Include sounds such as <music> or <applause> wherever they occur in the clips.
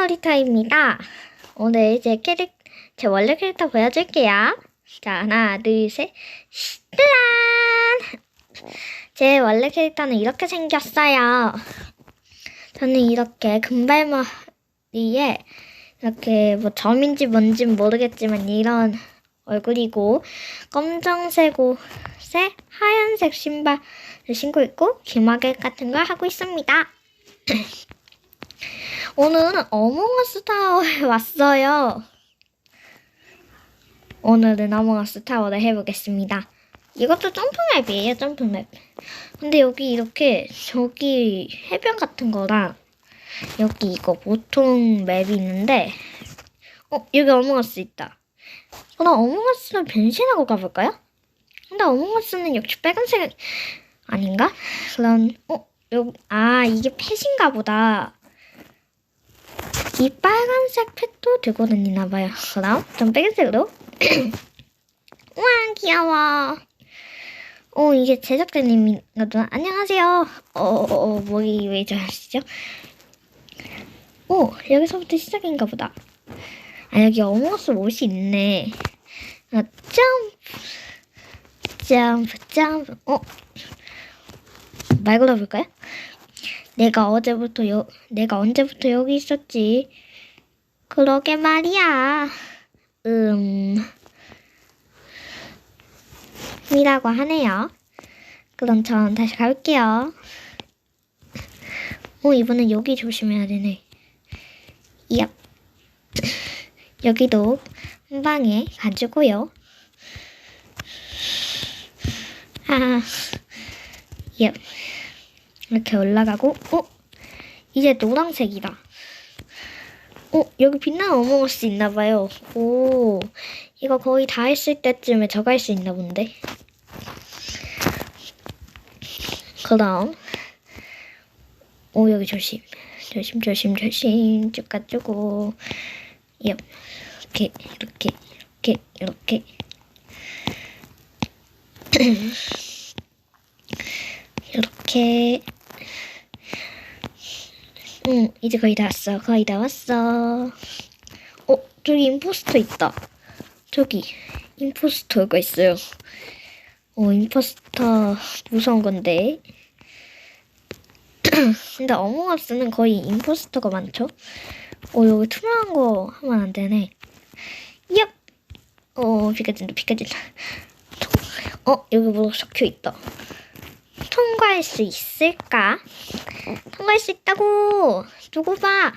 놀이터입니다. 오늘 제 캐릭, 제 원래 캐릭터 보여줄게요. 자, 하나, 둘, 셋. 짠! 제 원래 캐릭터는 이렇게 생겼어요. 저는 이렇게 금발머리에 이렇게 뭐 점인지 뭔지 모르겠지만 이런 얼굴이고 검정색 옷에 하얀색 신발을 신고 있고 귀마개 같은 걸 하고 있습니다. <clears throat> 오늘은 어몽어스 타워에 <laughs> 왔어요. 오늘은 어몽어스 타워를 해보겠습니다. 이것도 점프맵이에요, 점프맵. 근데 여기 이렇게 저기 해변 같은 거랑 여기 이거 보통 맵이 있는데 어 여기 어몽어스 있다. 그럼 어몽어스는 변신하고 가볼까요? 근데 어몽어스는 역시 빨간색 아닌가? 그럼 어 여기 아 이게 펫인가 보다. 이 빨간색 펫도 들고 다니나 봐요. 그럼 전 빨간색으로. 우와 귀여워. 어 이게 제작자님이거든. 안녕하세요. 어, 어, 어 머리 왜 저러시죠? 오 여기서부터 시작인가 보다. 아 여기 어머스 옷이 있네. 아, 점프 점프 점프. 어? 말 걸어볼까요? 내가 어제부터 여, 내가 언제부터 여기 있었지? 그러게 말이야. 음, 이라고 하네요. 그럼 전 다시 가볼게요. 어, 이번엔 여기 조심해야 되네. 얍. 여기도 한 방에 가지고요. 아, 얍. 이렇게 올라가고, 어? 이제 노란색이다. 어, 여기 빛나는 어몽어스 있나봐요. 오, 이거 거의 다 했을 때쯤에 저거 할 수 있나 본데. 그 다음, 오, 여기 조심. 조심, 조심, 조심. 쭉 가지고, 옆. 이렇게, 이렇게, 이렇게, 이렇게. 이렇게. <clears throat> 응, 이제 거의 다 왔어. 거의 다 왔어. 어, 저기 임포스터 있다. 저기, 임포스터가 있어요. 어, 임포스터 무서운 건데. <clears throat> 근데 어몽어스는 거의 임포스터가 많죠? 어, 여기 투명한 거 하면 안 되네. 얍! 어, 비켜진다, 비켜진다. 어, 여기 뭐 적혀 있다. 통과할 수 있을까? 통과할 수 있다고! 두고 봐!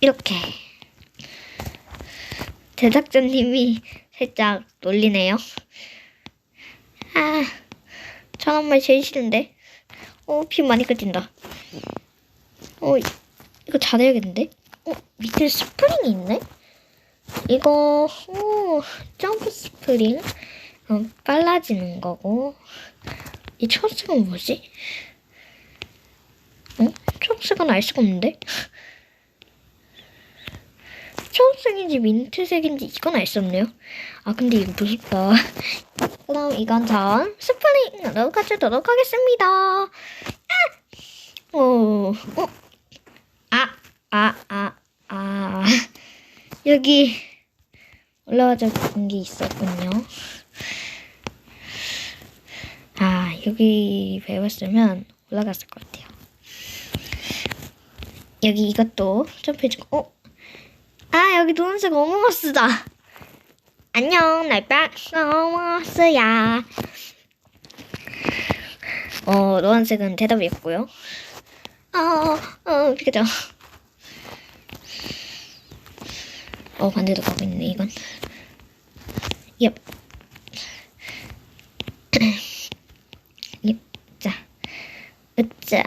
이렇게. 제작자님이 살짝 놀리네요. 아, 저런 말 제일 싫은데. 어, 피 많이 끓진다. 어, 이거 잘해야겠는데? 어, 밑에 스프링이 있네? 이거, 오, 점프 스프링. 어, 빨라지는 거고. 이 초록색은 뭐지? 어? 초록색은 알 수가 없는데? 초록색인지 민트색인지 이건 알 수 없네요. 아, 근데 이거 무섭다. 그럼 이건 전 스프링으로 가져도록 하겠습니다. 아! 어, 어? 아, 아, 아, 아. 여기 올라가자 게 있었군요. 아, 여기 배웠으면 올라갔을 것 같아요. 여기 이것도 점프해주고, 어? 아, 여기 노란색 어몽어스다. 안녕, 날빵 어몽어스야. 어, 노란색은 대답이었고요. 어, 어, 비켜줘. 어, 반대로 가고 있네, 이건. 엽. 엽, 자. 으짜. 엽.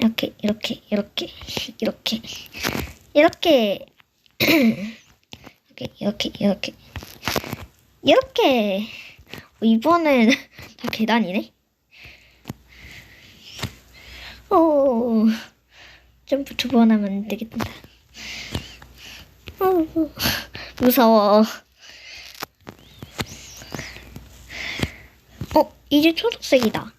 이렇게, 이렇게, 이렇게, 이렇게. 이렇게. 이렇게, 이렇게, 이렇게. 이렇게. 어, 이번엔 다 계단이네? 오. 점프 두 번 하면 안 되겠다. 어, 무서워. 어, 이제 초록색이다.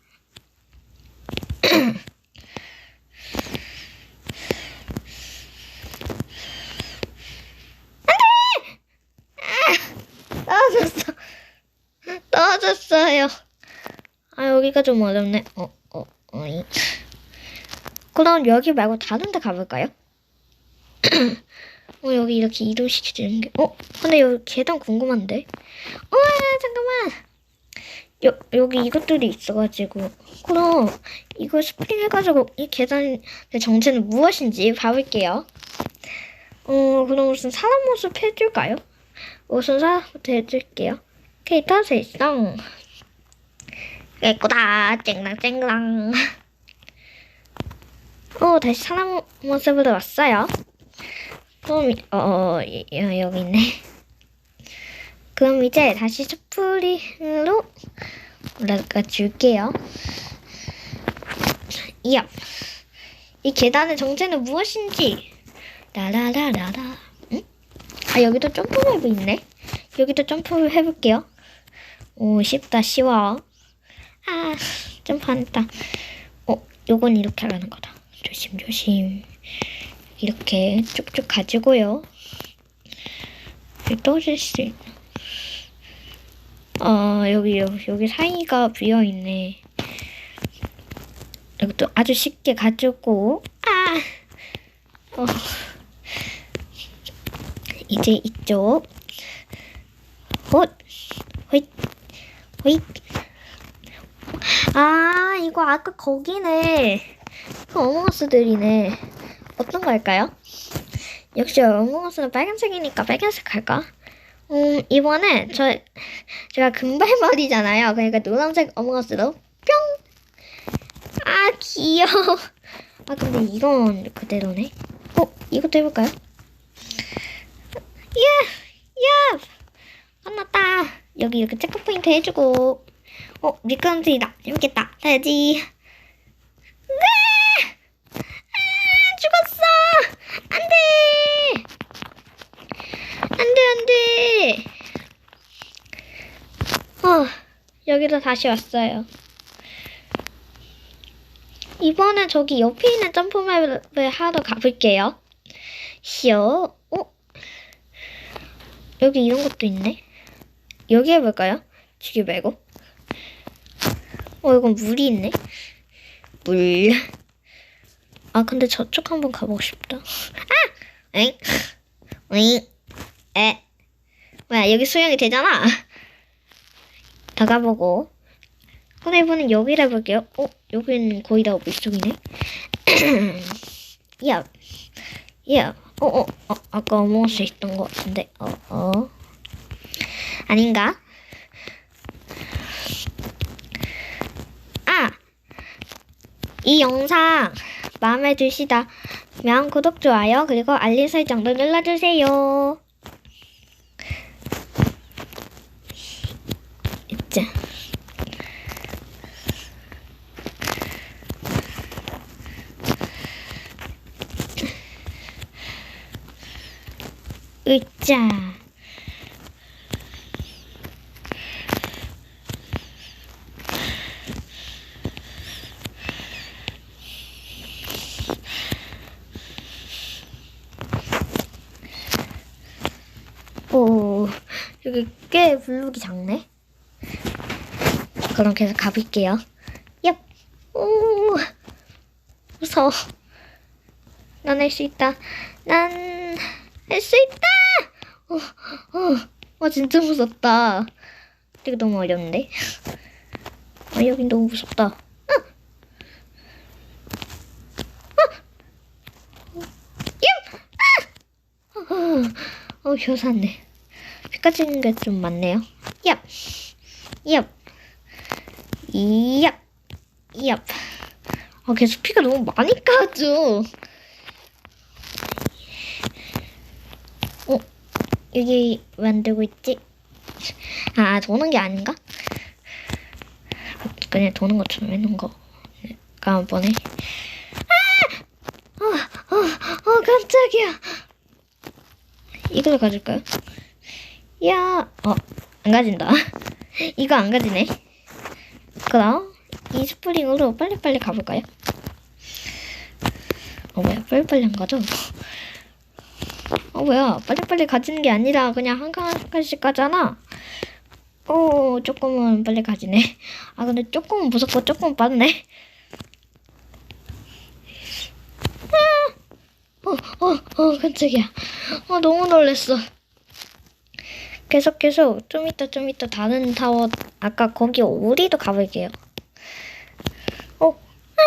아, 아, 떨어졌어. 떨어졌어요. 아, 여기가 좀 어렵네. 어, 어, 어이. 그럼 여기 말고 다른 데 가볼까요? <clears throat> 어, 여기 이렇게 이동시키는 게. 어, 근데 여기 계단 궁금한데? 어, 잠깐만. 여, 여기 이것들이 있어가지고. 그럼, 이거 스프링 해가지고 이 계단의 정체는 무엇인지 봐볼게요. 어, 그럼 우선 사람 모습 해줄까요? 우선 사람부터 해줄게요. 캐릭터 세상. 깨꼬다, 쨍랑쨍랑. 어, 다시 사람 모습으로 왔어요. 그럼, 이- 어, 이- 여- 여기 있네. 그럼 이제 다시 스프링으로 올라가 줄게요. 이야. 이 계단의 정체는 무엇인지. 라라라라라. 응? 아, 여기도 점프맵이 있네. 여기도 점프를 해볼게요. 오, 쉽다, 쉬워. 아, 점프한다. 어, 요건 이렇게 하라는 거다. 조심조심. 이렇게 쭉쭉 가지고요. 떨어질 수 있나? 어, 여기, 여기, 사이가 비어있네. 이것도 아주 쉽게 가지고, 아! 어. 이제 이쪽. 헛! 헛! 헛! 아, 이거 아까 거기네. 그 어몽어스들이네. 어떤 거 할까요? 역시 어몽어스는 빨간색이니까 빨간색 할까? 음, 이번에 저, 제가 금발머리잖아요. 그러니까 노란색 어몽어스로 뿅! 아, 귀여워. 아, 근데 이건 그대로네. 어, 이것도 해볼까요? 야! 야! 끝났다. 여기 이렇게 체크 포인트 해주고. 어, 미끄럼틀이다. 재밌겠다. 타야지. 으아! 아, 죽었어! 안 돼! 안 돼, 어, 여기로 다시 왔어요. 이번엔 저기 옆에 있는 점프맵을 하러 가볼게요. 쉬어. 어? 여기 이런 것도 있네. 여기 해볼까요? 지기 말고. 어, 이건 물이 있네. 물. 아, 근데 저쪽 한번 가보고 싶다. 아! 엥? 엥? 에? 뭐야, 여기 수영이 되잖아. 다 가보고. 근데 이번엔 여기를 해볼게요. 어? 여기는 거의 다 물속이네. <clears throat> 야. 야. 어, 어, 어, 아까 어머스 있던 것 같은데. 어, 어. 아닌가? 아! 이 영상 마음에 드시다면 구독, 좋아요, 그리고 알림 설정도 눌러주세요. 있자. 으짜. 오, 여기 꽤 블록이 작네. 그럼 계속 가볼게요. 얍. 오, 무서워. 난 할 수 있다. 난 할 수 있다. 어, 어, 와 진짜 무섭다. 되게 너무 어려운데. 아 여긴 너무 무섭다. 어. 어. 얍. 아. 어, 어 효사네. 피 까지는 게 좀 많네요. 얍. 얍. 얍. 얍. 아, 계속 피가 너무 많이 까죠. 여기 만들고 있지? 아, 도는 게 아닌가? 그냥 도는 것처럼 해놓은 거. 다음번에. 아! 어, 어, 어, 깜짝이야. 이걸 가질까요? 야, 어, 안 가진다. 이거 안 가지네. 그럼 이 스프링으로 빨리빨리 가볼까요? 어, 뭐야, 빨리빨리 안 가죠? 어, 뭐야, 빨리빨리 가지는 게 아니라 그냥 한 칸, 한 칸씩 가잖아. 오, 조금은 빨리 가지네. <laughs> 아, 근데 조금은 무섭고 조금은 빠르네. 아! 어, 어, 어, 깜짝이야. 어, 너무 놀랬어. 계속 계속 좀 이따 좀 이따 다른 타워 아까 거기 우리도 가볼게요. 어, 아!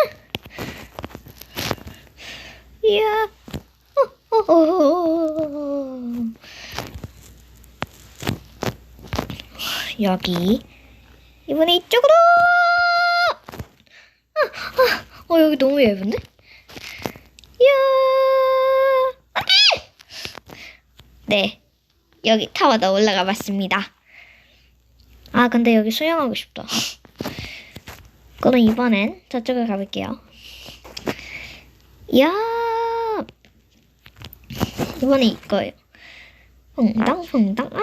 이야, 어, 어, 어, 어. <laughs> 여기 이번에 이쪽으로. 아, 아, 어 여기 너무 예쁜데? 이야, 안돼. 네. 여기 타워도 올라가 봤습니다. 아, 근데 여기 수영하고 싶다. 그럼 이번엔 저쪽을 가볼게요. 이야! 이번에 이거예요. 퐁당, 퐁당, 아!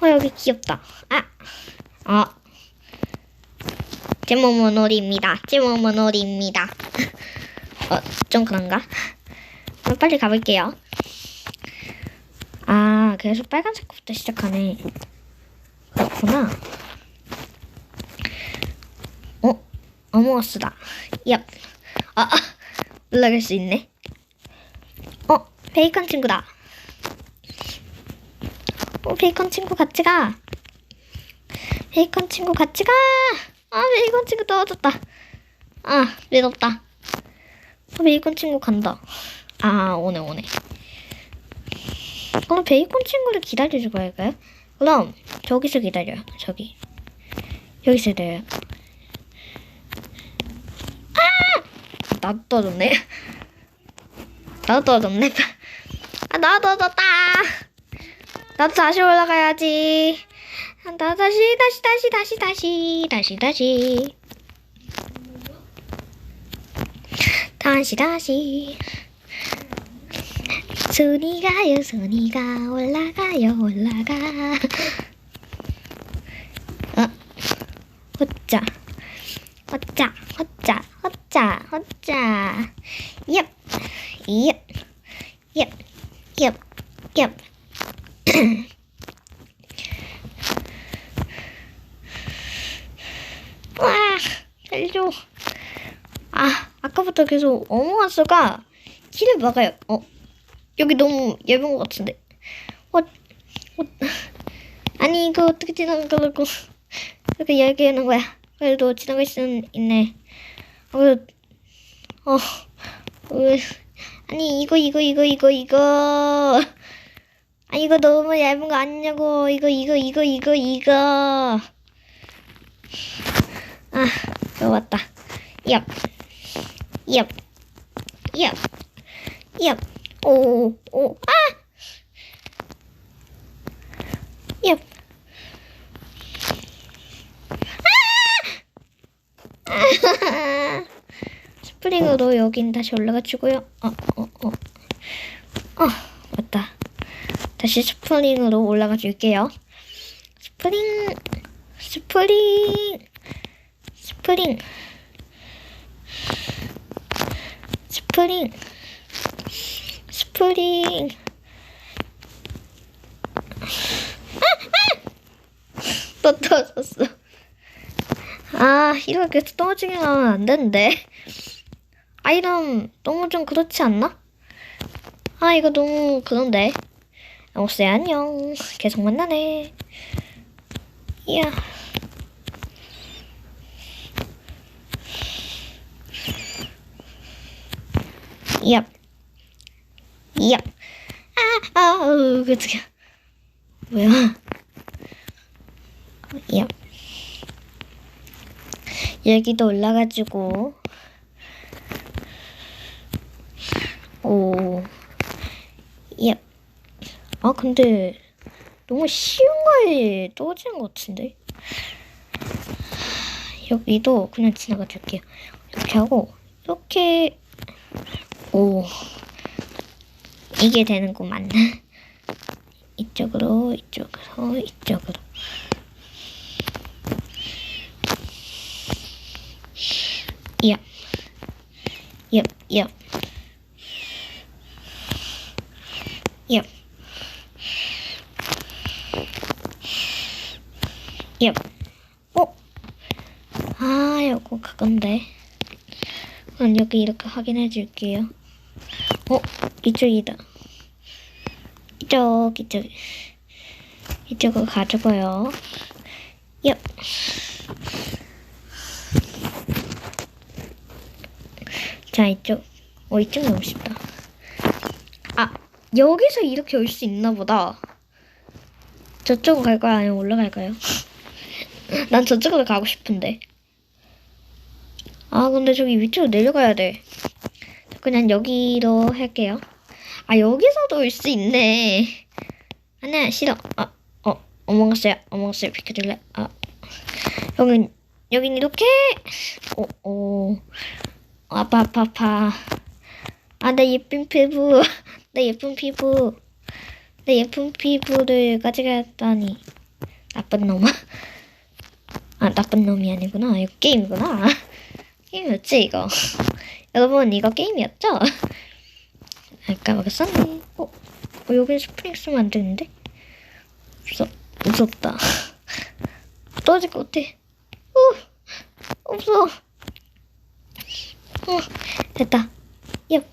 어, 여기 귀엽다. 아! 아! 제 몸은 놀이입니다. 제 몸은 놀이입니다. <laughs> 어, 좀 그런가? 빨리 가볼게요. 아, 그래서 빨간색 부터 시작하네. 그렇구나. 어? 어머어스다. 얍. 아, 아, 올라갈 수 있네. 어, 베이컨 친구다. 어, 베이컨 친구 같이 가. 베이컨 친구 같이 가. 아, 베이컨 친구 떨어졌다. 아, 외롭다. 어, 베이컨 친구 간다. 아, 오네, 오네. 그럼 베이컨 친구를 기다려주고 할까요? 그럼 저기서 기다려요. 저기. 여기서 기다려요. 아! 나도 떨어졌네. <laughs> 나도 떨어졌네. 아, 나도 떨어졌다. 나도 다시 올라가야지. 아, 나 다시, 다시, 다시, 다시, 다시, 다시, 다시. 다시, 다시. 손이 가요, 손이 가, 올라가요, 올라가. 어, 호짜, 호짜, 호짜, 호짜, 호짜. 얍, 얍, 얍, 얍, 얍. <laughs> 와, 살려. 아, 아까부터 계속 어몽아스가 길을 막아요. 어, 여기 너무 예쁜 것 같은데. 어, 어, <laughs> 아니 이거 어떻게 지나가려고 <laughs> 이렇게 이야기하는 거야. 그래도 지나갈 수는 있네. 어, 어, 어, 아니 이거 이거 이거 이거 이거. 아 이거 너무 얇은 거 아니냐고. 이거 이거 이거 이거 이거. 아, 왔다. 얍, 얍, 얍, 얍. 오, 오, 아! 얍. 아! 스프링으로 여긴 다시 올라가지고요. 어, 어, 어. 어, 맞다. 다시 스프링으로 올라가 줄게요. 스프링, 스프링, 스프링, 스프링. 스프링. 또 떨어졌어. 아, 이렇게 떨어지게 하면 안 되는데. 아, 이런, 너무 좀 그렇지 않나? 아, 이거 너무 그런데. 오세 안녕. 계속 만나네. 이야. 얍. 얍. 아, 아, 어, 그치. 뭐야. 얍. 여기도 올라가지고. 오. 얍. 아, 근데 너무 쉬운 거에 떨어지는 것 같은데? 여기도 그냥 지나가 줄게요. 이렇게 하고, 이렇게, 오. 이게 되는구만. <laughs> 이쪽으로, 이쪽으로, 이쪽으로. 얍. 얍, 얍. 예. 어? 아, 요거 가건데. 그럼 여기 이렇게 확인해 줄게요. 어? 이쪽이다. 이쪽, 이쪽. 이쪽으로 가져가요. 예. 자, 이쪽. 어, 이쪽 너무 쉽다. 아, 여기서 이렇게 올 수 있나 보다. 저쪽으로 갈까요? 아니면 올라갈까요? <laughs> 난 저쪽으로 가고 싶은데. 아, 근데 저기 위쪽으로 내려가야 돼. 그냥 여기로 할게요. 아, 여기서도 올 수 있네. 아니야, 싫어. 아, 어, 어몽어스야. 어몽어스 비켜줄래? 아, 여긴, 여긴 이렇게. 오, 오. 아파, 아파, 아파. 아, 내 예쁜 피부. <laughs> 내 예쁜 피부. 내 예쁜 피부를 가져갔다니. 나쁜 놈아. 아, 나쁜 놈이 아니구나. 이거 게임이구나. 게임이었지, 이거. 여러분, 이거 게임이었죠? 아까 먹었었네. 어, 어 여긴 스프링 쓰면 안 되는데? 무섭, 무섭다. 떨어질 것 같아. 어, 없어. 어, 됐다. 얍.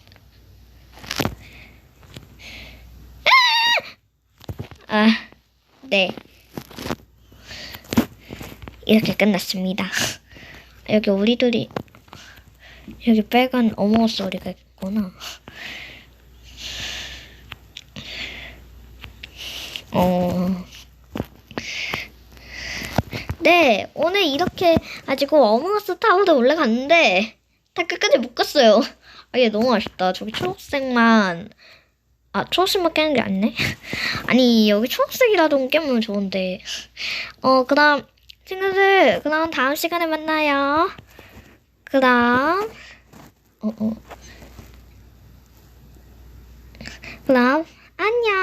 아, 네. 이렇게 끝났습니다. 여기 우리들이 여기 빨간 어머 소리가 있구나. 어. 네, 오늘 이렇게 가지고 어머스 타워도 올라갔는데 다 끝까지 못 갔어요. 아, 얘 너무 아쉽다. 저기 초록색만 아, 초록색만 깨는 게 아니네. <laughs> 아니, 여기 초록색이라도 깨면 좋은데. 어, 그 다음, 친구들, 그 다음 다음 시간에 만나요. 그 다음, 어, 어. 그 다음, 안녕.